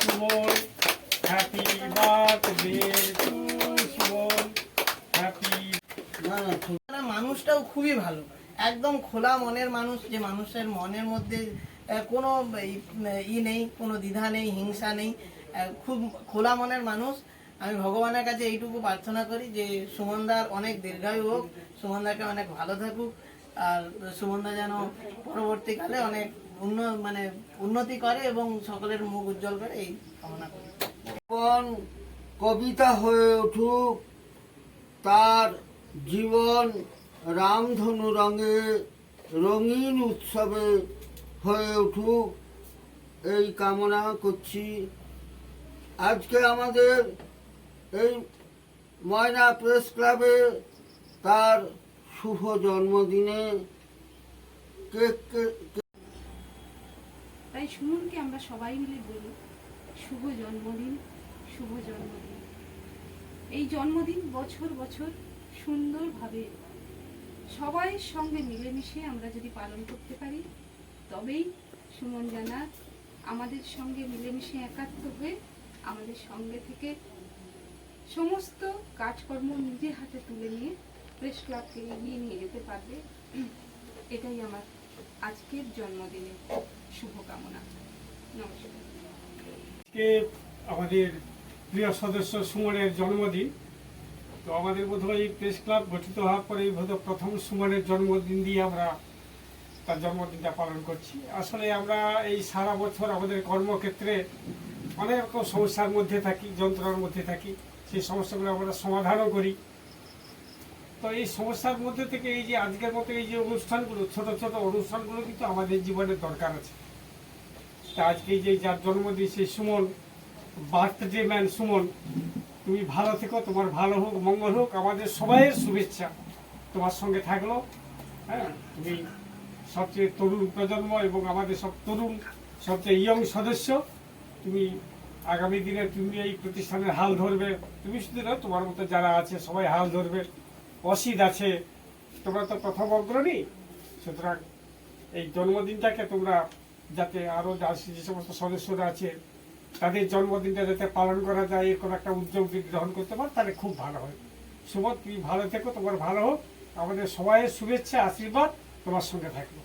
Suman happy Suman happy না মানুষটাও খুবই ভালো। একদম খোলা মনের মানুষ, যে মানুষের মনের মধ্যে কোনো ই নেই, কোনো দ্বিধা নেই, হিংসা নেই খুব খোলা মনের মানুষ। আমি ভগবানের কাছে এইটুকু প্রার্থনা করি যে সুমনদার অনেক দীর্ঘায়ু হোক, সুমনদাকে অনেক ভালো থাকুক, আর সুমনদা যেন পরবর্তীকালে অনেক মানে উন্নতি করে এবং সকলের মুখ উজ্জ্বল করে এই কামনা করি। জীবন কবিতা হয়ে উঠুক, তার জীবন রামধনু রঙে রঙিন উৎসবে হয়ে উঠুক, এই কামনা করছি। আজকে আমাদের এই ময়না প্রেস ক্লাবে তার শুভ জন্মদিনে কেক সুমনকে আমরা সবাই মিলে বলি, শুভ জন্মদিন শুভ জন্মদিন। এই জন্মদিন বছর বছর সুন্দরভাবে সবাইয়ের সঙ্গে মিলেমিশে আমরা যদি পালন করতে পারি, তবেই সুমন জানা আমাদের সঙ্গে মিলেমিশে একাত্ম হয়ে আমাদের সঙ্গে থেকে সমস্ত কাজকর্ম নিজে হাতে তুলে নিয়ে প্রেস ক্লাবকে এগিয়ে নিয়ে যেতে পারবে। এটাই আমার আজকের জন্মদিনের শুভকামনা। নমস্কার। আমাদের প্রিয় সদস্য সুমনের জন্মদিন। তো আমাদের বোধহয় এই প্রেস ক্লাব গঠিত হওয়ার পরে বোধহয় প্রথম সুমনের জন্মদিন দিয়ে আমরা তার জন্মদিনটা পালন করছি। আসলে আমরা এই সারা বছর আমাদের কর্মক্ষেত্রে অনেক রকম সমস্যার মধ্যে থাকি, যন্ত্রণার মধ্যে থাকি। সেই সমস্যাগুলো আমরা সমাধানও করি। তো এই সমস্যার মধ্যে থেকে এই যে আজকের মতো এই যে অনুষ্ঠানগুলো, ছোট ছোট অনুষ্ঠানগুলো কিন্তু আমাদের জীবনের দরকার আছে। তা আজকে যে যার জন্মদিন, সেই সুমন, বার্থডে ম্যান সুমন, তুমি ভালো থেকো, তোমার ভালো হোক, মঙ্গল হোক, আমাদের সবাইয়ের শুভেচ্ছা তোমার সঙ্গে থাকল। হ্যাঁ তুমি সবচেয়ে তরুণ প্রজন্ম এবং আমাদের সব তরুণ, সবচেয়ে ইয়ং সদস্য, তুমি আগামী দিনে তুমি এই প্রতিষ্ঠানের হাল ধরবে। তুমি শুধু না, তোমার মতো যারা আছে, সবাই হাল ধরবে। অসিত আছে। তোমরা তো প্রথম অগ্রণী। সুতরাং এই জন্মদিনটাকে তোমরা যাতে আরও যে সমস্ত সদস্যরা আছে, তাদের জন্মদিনটা যাতে পালন করা যায় কোনো একটা উদ্যোগ যদি গ্রহণ করতে পারো, তাহলে খুব ভালো হয়। সুবোধ, তুমি ভালো থেকো, তোমার ভালো হোক। আমাদের সবাইয়ের শুভেচ্ছা, আশীর্বাদ তোমার সঙ্গে থাকবে।